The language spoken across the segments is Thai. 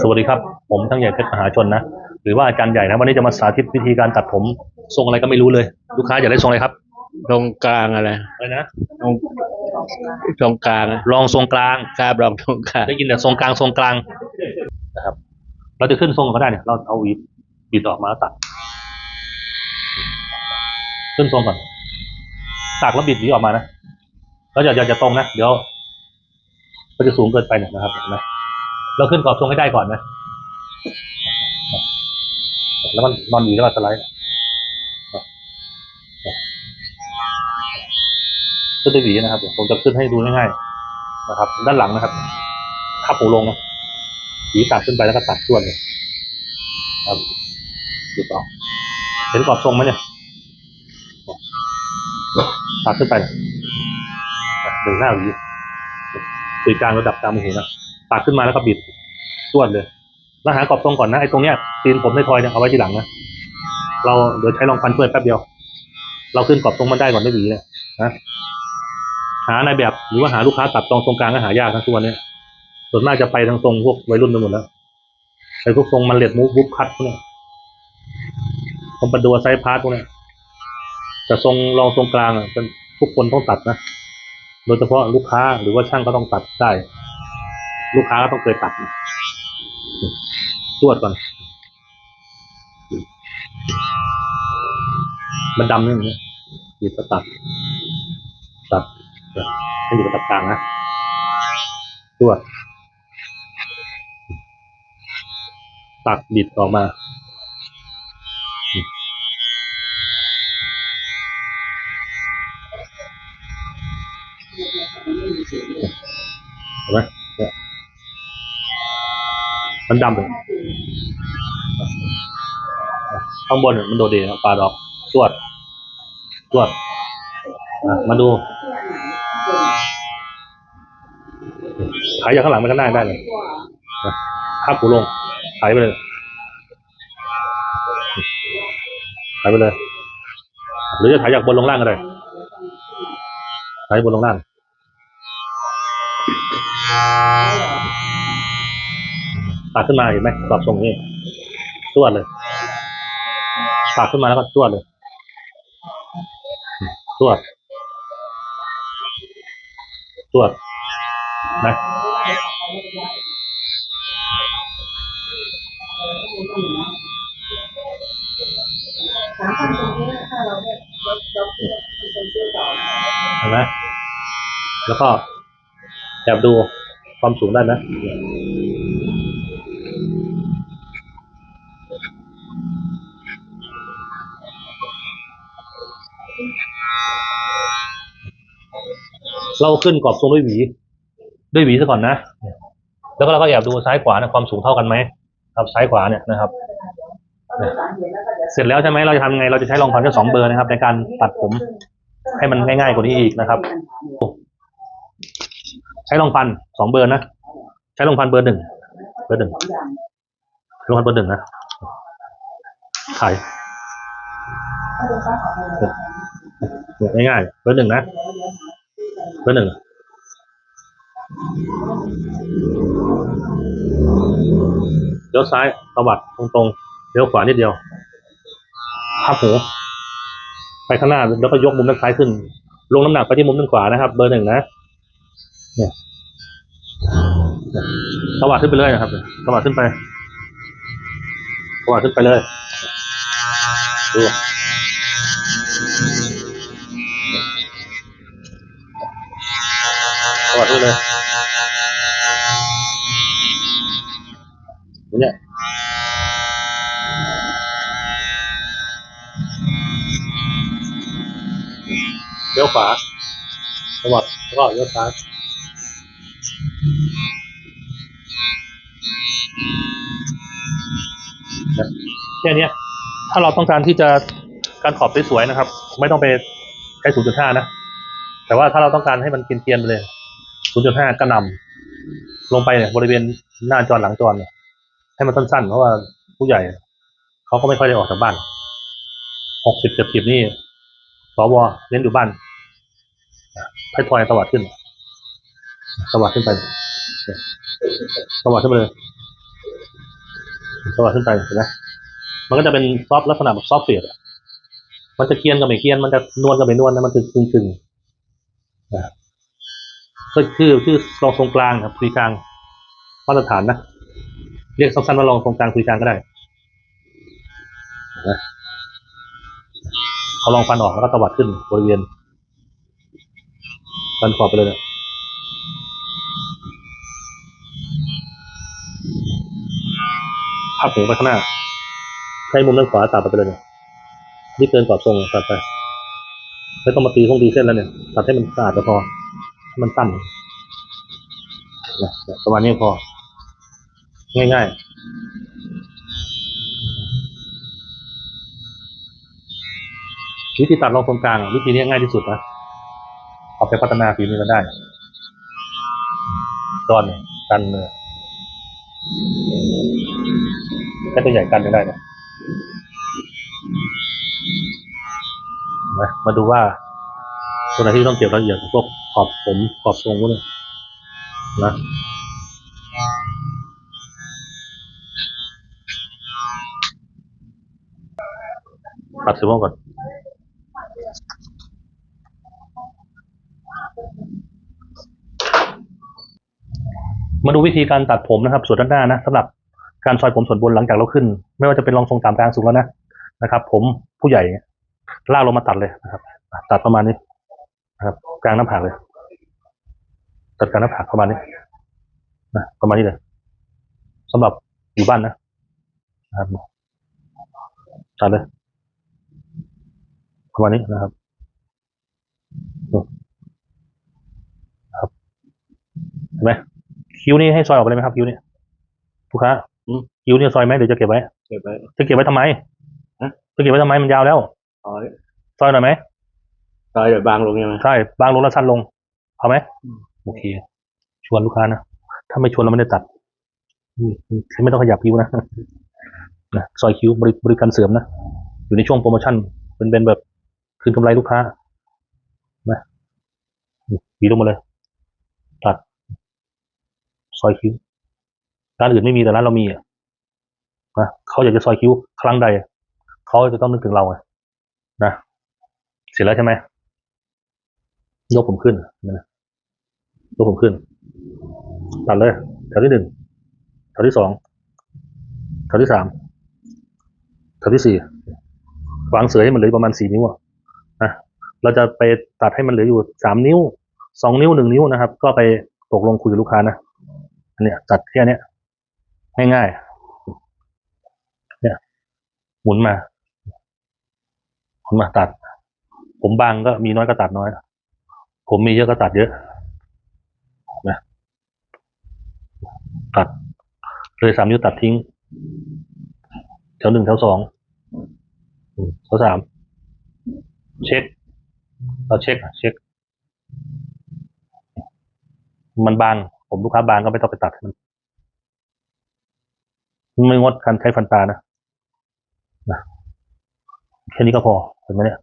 สวัสดีครับ ผมทั้งใหญ่เพชรมหาชนนะ หรือว่าอาจารย์ใหญ่นะวันนี้จะมาสาธิตวิธีการตัดผมทรงอะไรก็ไม่รู้เลย ลูกค้าอยากได้ทรงอะไรครับตรงกลางอะไรอะไรนะตรงตรงกลางอะรองทรงกลางกราบรองตรงกลางได้ยินแต่ทรงกลางทรงกลางนะครับ เราจะขึ้นทรงก็ได้เนี่ย เราเอาหวีบิดออกมาแล้วตัด ขึ้นทรงก่อนตักแล้วบิดหวีออกมานะแล้วอย่าอย่าอย่าตรงนะเดี๋ยวมันจะสูงเกินไปเนี่ยนะครับเห็นไหม เราขึ้นกรอบทรงให้ได้ก่อนนะ แล้วมันนอนหวีแล้วก็สไลด์ขึ้นด้วยหวีนะครับ ผมจะขึ้นให้ดูง่ายๆนะครับ ด้านหลังนะครับทับหูลงนะหวีตัดขึ้นไปแล้วก็ตัดส่วนเลยครับดูต่อเห็นกรอบทรงไหมเนี่ยตัดขึ้นไปหนึ่งหน้าหวีตีกลางระดับตามหูนะ ตัดขึ้นมาแล้วก็บิดสวนเลย แล้วหากรอบทรงก่อนนะไอ้ตรงเนี้ยตีนผมในทอยเนี่ยเอาไว้ทีหลังนะเราเดี๋ยวใช้รองฟันช่วยแป๊บเดียว เราขึ้นกรอบทรงมันได้ก่อนด้วยหวีเนี่ยนะหาในแบบหรือว่าหาลูกค้าตัดตรงตรงกลางก็หายากทั้งทุกวันเนี้ยส่วนมากจะไปทางทรงพวกวัยรุ่นไปหมดแล้วไอ้พวกทรงมันเล็ดมูฟบุ๊บคัดพวกเนี้ยคอมปันดัวไซส์พาร์ทพวกเนี้ยแต่ทรงรองทรงกลางอะเป็นทุกคนต้องตัดนะ โดยเฉพาะลูกค้าหรือว่าช่างก็ต้องตัดได้ ลูกค้าก็ต้องเคยตัดตรวจก่อน มันดำอย่างนี้บีบตัด ตัดให้อยู่กับตัดกลางนะตรวจตัดบิดออกมา มันดำเลยข้างบนมันโดดเด่นปลาดอกตรวจตรวจมาดูถ่ายจากข้างหลังไปข้างหน้าได้เลยนะภาพหูลงถ่ายไปเลยถ่ายไปเลย หรือจะถ่ายจากบนลงล่างก็ได้ถ่ายบนลงล่าง ตัดขึ้นมาเห็นไหมกรอบทรงนี้ตรวจเลยตัดขึ้นมาแล้วก็ตรวจเลยตรวจตรวจนะเราเนี่ยเราเราเป็นซื้อต่อเห็นไหมแล้วก็แอบดูความสูงได้นะ เราขึ้นกรอบทรงด้วยหวี ด้วยหวีซะก่อนนะ แล้วก็เราก็แอบดูซ้ายขวานะความสูงเท่ากันไหมครับซ้ายขวาเนี่ยนะครับ เสร็จแล้วใช่ไหมเราจะทำไงเราจะใช้รองพันแค่สองเบอร์นะครับ ในการตัดผมให้มันง่ายๆกว่านี้อีกนะครับ ใช้รองพันสองเบอร์นะใช้รองพันเบอร์หนึ่งเบอร์หนึ่งรองพันเบอร์หนึ่งนะถ่ายถ้าเป็นข้ายง่ายๆเบอร์หนึ่งนะ เบอร์หนึ่งเลี้ยวซ้ายตวัดตรงๆเลี้ยวขวานิดเดียวพับหูไปข้างหน้าแล้วก็ยกมุมด้านซ้ายขึ้น ลงน้ำหนักไปที่มุมด้านขวานะครับ เบอร์หนึ่งนะเนี่ยเนี่ยตวัดขึ้นไปเลยนะครับตวัดขึ้นไปตวัดขึ้นไปเลยดู เนี่ยเลี้ยวขวาตวัดแล้วก็เลี้ยวซ้ายแค่นี้ถ้าเราต้องการที่จะการขอบสวยๆนะครับ ไม่ต้องไปใช้ 0.5 นะ แต่ว่าถ้าเราต้องการให้มันเกรียนๆไปเลย 0.5 กระนำลงไปเนี่ยบริเวณหน้าจอหลังจอเนี่ย ให้มันสั้นๆ เพราะว่าผู้ใหญ่เขาก็ไม่ค่อยได้ออกจากบ้าน60 70นี่สวเน้นอยู่บ้านให้ทอยตวัสดขึ้นตวัสดขึ้นไปเนี่ยตวัสดขึ้นไปเลยสวัสดขึ้นไปเห็นไหมมันก็จะเป็นซอฟลักษณะแบบซอฟเฟียร์มันจะเกรียนกับไม่เกรียน มันจะนวลกับไม่นวลนะมันคือกึ่งกึ่งนะก็ชื่อชื่อรองทรงกลางครับคุยกลางมาตรฐานนะ เรียกสั้นๆว่ารองทรงกลางคุยกลางก็ได้นะเอาลองฟันออกแล้วก็ตวัดขึ้นบริเวณฟันขอบไปเลยนี่ยพับหูไปข้างหน้า ใช้มุมด้านขวาตัดไปเลยเนี่ยนี่เกินกรอบทรงตัดไปไม่ต้องมาตีทรงตีเส้นแล้วเนี่ย ตัดให้มันสะอาดก็พอ มันสั้นนะเนี่ยประมาณนี้พอ ง่ายๆวิธีตัดรองตรงกลางอะวิธีนี้ง่ายที่สุดนะเอาไปพัฒนาฝีมือกันได้จอนเนี่ยกันเนี่ยแค่ตัวใหญ่กันไม่ได้นะมามาดูว่าตัวไหนที่ต้องเก็บรายละเอียดพวกขอบผมขอบทรงพวกนี้นะ ตัดเซลล์ก่อนมาดูวิธีการตัดผมนะครับ ส่วนด้านหน้านะสำหรับการซอยผมส่วนบนหลังจากเราขึ้น ไม่ว่าจะเป็นรองทรงตามกลางสูงแล้วนะนะครับ ผมผู้ใหญ่ลากลงมาตัดเลยนะครับ ตัดประมาณนี้นะครับกลางหน้าผากเลย ตัดกลางหน้าผากประมาณนี้นะประมาณนี้เลยสำหรับอยู่บ้านนะนะครับ ตัดเลยประมาณนี้นะครับครับเห็นไหมคิ้วนี่ให้ซอยออกไปเลยไหมครับคิ้วนี่ลูกค้าอืมคิ้วนี่ซอยไหมเดี๋ยวจะเก็บไว้เก็บไว้จะเก็บไว้ทำไมฮะจะเก็บไว้ทำไมมันยาวแล้วอ๋อซอยหน่อยไหมซอยเดี๋ยวบางลงใช่ไหมใช่บางลงแล้วสั้นลงเอาไหมอืมโอเคชวนลูกค้านะถ้าไม่ชวนเราไม่ได้ตัดอืมไม่ต้องขยับคิ้วนะ นะซอยคิ้วบริบริการเสริมนะ อยู่ในช่วงโปรโมชั่นเป็นเป็นแบบคืนกำไรลูกค้านะหวีลงมาเลย ตัด ซอยคิ้วร้านอื่นไม่มีแต่ร้านเรามีอะนะเขาอยากจะซอยคิ้วครั้งใด เขาจะต้องนึกถึงเราไงนะเสร็จแล้วใช่ไหมยกผมขึ้นนะยกผมขึ้น ตัดเลยแถวที่หนึ่งแถวที่สองแถวที่สาม แถวที่สี่วางเสือให้มันเหลือประมาณสี่นิ้วนะเราจะไปตัดให้มันเหลืออยู่สามนิ้วสองนิ้วหนึ่งนิ้วนะครับ ก็ไปตกลงคุยกับลูกค้านะอันเนี้ยตัดแค่นี้ง่ายๆเนี่ย หมุนมาหมุนมาตัด ผมบางก็มีน้อยก็ตัดน้อย ผมมีเยอะก็ตัดเยอะนะตัดเลยสามนิ้วตัดทิ้งแถวหนึ่งแถวสอง อืมแถวสามเช็คเราเช็คเช็ค มันบางผมลูกค้าบางก็ไม่ต้องไปตัดมันไม่งดการใช้ฟันปลานะนะแค่นี้ก็พอเห็นไหมเนี่ย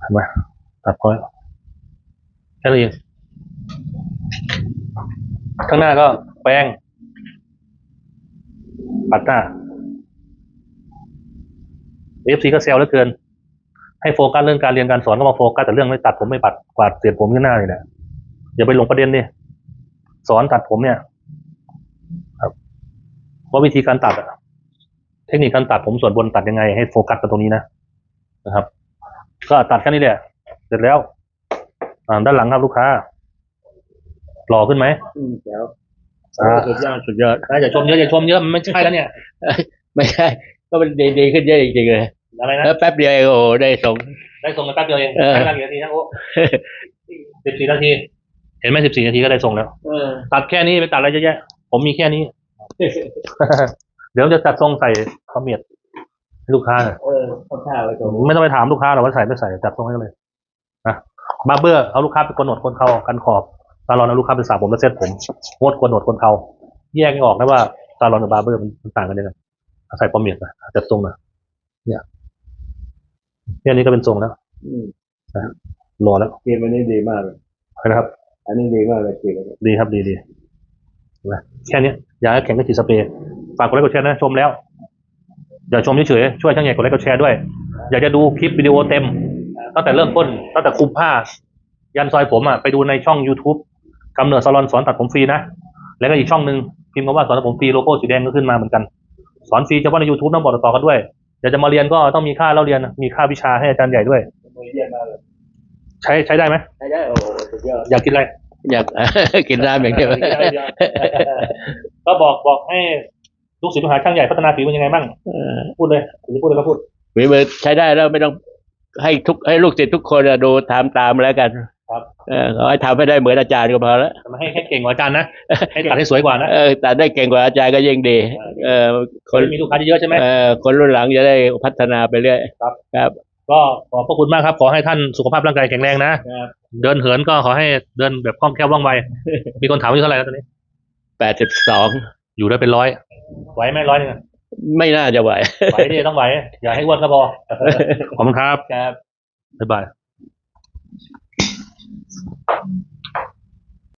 เห็นไหมตัดพอแล้วแค่นี้เองข้างหน้าก็แป้งปัดหน้า เอฟซีก็เซลแล้วเกิน ให้โฟกัสเรื่องการเรียนการสอนก็มาโฟกัสแต่เรื่องไม่ตัดผมไม่ปัดกวาดเสียดผมข้างหน้านี่แหละอย่าไปหลงประเด็นดิสอนตัดผมเนี่ย ครับว่าวิธีการตัดอะเทคนิคการตัดผมส่วนบนตัดยังไง ให้โฟกัสกันตรงนี้นะนะครับ ก็ตัดแค่นี้แหละ เสร็จแล้วอ่าด้านหลังครับลูกค้าหล่อขึ้นไหมอืมเดี๋ยวอ่าสุดยอดสุดยอดอย่าชมเยอะอย่าชมเยอะมันไม่ใช่แล้วเนี่ย ไม่ใช่ ก็มันดีดีขึ้นเยอะจริงๆเลย อะไรนะแล้วแป๊บเดียวเองโอ้โหได้ส่ง ได้ส่งกันแป๊บเดียวเองเออ ใช้เวลากี่นาทีนะโอ้สิบสี่นาที เห็นไหมสิบสี่นาทีก็ได้ส่งแล้ว เออตัดแค่นี้ไปตัดอะไรเยอะแยะ ผมมีแค่นี้ เดี๋ยวจะจัดทรงใส่ขาวเมียดให้ลูกค้าหน่อยเออข้าวข้าวไปส่งไม่ต้องไปถามลูกค้าหรอกว่าใส่ไม่ใส่จัดทรงให้เลยนะบาร์เบอร์เอาลูกค้าไปกดหนวดคนเขากันขอบซาลอนเอาลูกค้าไปสระผมแล้วเซ็ตผมงดกดหนวดคนเขาแยกไม่ออกนะว่าซาลอนกับบาร์เบอร์มันมันต่างกันยังไงใส่ปอมเมียดนะจัดทรงนะเนี่ย แค่นี้ก็เป็นทรงแล้วอืมรอแล้วเกมอันนี้ดีมากเลยนะครับ อันนี้ดีมากเลยเกมอันนี้ดีครับดีดีนะแค่เนี้ยอยากให้แข็งก็ฉีดสเปรย์ฝากกดไลค์กดแชร์นะชมแล้วอย่าชมเฉยๆช่วยช่างใหญ่กดไลค์กดแชร์ด้วย อยากจะดูคลิปวิดีโอเต็ม ตั้งแต่เริ่มต้นตั้งแต่คุมผ้า ยันซอยผมอะไปดูในช่อง YouTube กำเนิดสลอนสอนตัดผมฟรีนะ แล้วก็อีกช่องหนึ่งพิมพ์คำว่าสอนตัดผมฟรีโลโก้สีแดงก็ขึ้นมาเหมือนกัน สอนฟรีเฉพาะใน YouTube ต้องบอกต่อๆกันด้วย อยากจะมาเรียนก็ต้องมีค่าเล่าเรียนมีค่าวิชาให้อาจารย์ใหญ่ด้วยมือเยี่ยมมากเลยใช้ใช้ได้ไหมใช่ได้โอ้โหสุดยอดอยากกินอะไรอยาก กินน้ำอย่างเดียวก็บอกบอกให้ลูกศิษย์ลูกหาช่างใหญ่พัฒนาฝีมือยังไงบ้างเออพูดเลยถึงจะพูดเลยก็พูดฝีมือใช้ได้แล้วไม่ต้องให้ทุกให้ลูกศิษย์ทุกคนอะดูทำตามแล้วกัน ครับเออขอให้ทำให้ได้เหมือนอาจารย์ก็พอแล้วแต่มาให้ให้เก่งกว่าอาจารย์นะให้ตัดให้สวยกว่านะเออแต่ได้เก่งกว่าอาจารย์ก็ยิ่งดี เออคคนนมีลูกค้าเยอะๆใช่ไหมเออคนรุ่นหลังจะได้พัฒนาไปเรื่อยครับครับ ก็ขอบพระคุณมากครับ ขอให้ท่านสุขภาพร่างกายแข็งแรงนะเดินเหินก็ขอให้เดินแบบคล่องแคล่วว่องไวมีคนถามว่าอายุเท่าไหร่แล้วตอนนี้แปดสิบสองอยู่ได้เป็นร้อยไหวไหมร้อยหนึงอะไม่น่าจะไหวไหวดิต้องไหวอย่าให้อ้วนก็พอขอบคุณครับครับบ๊ายบาย Mm-hmm.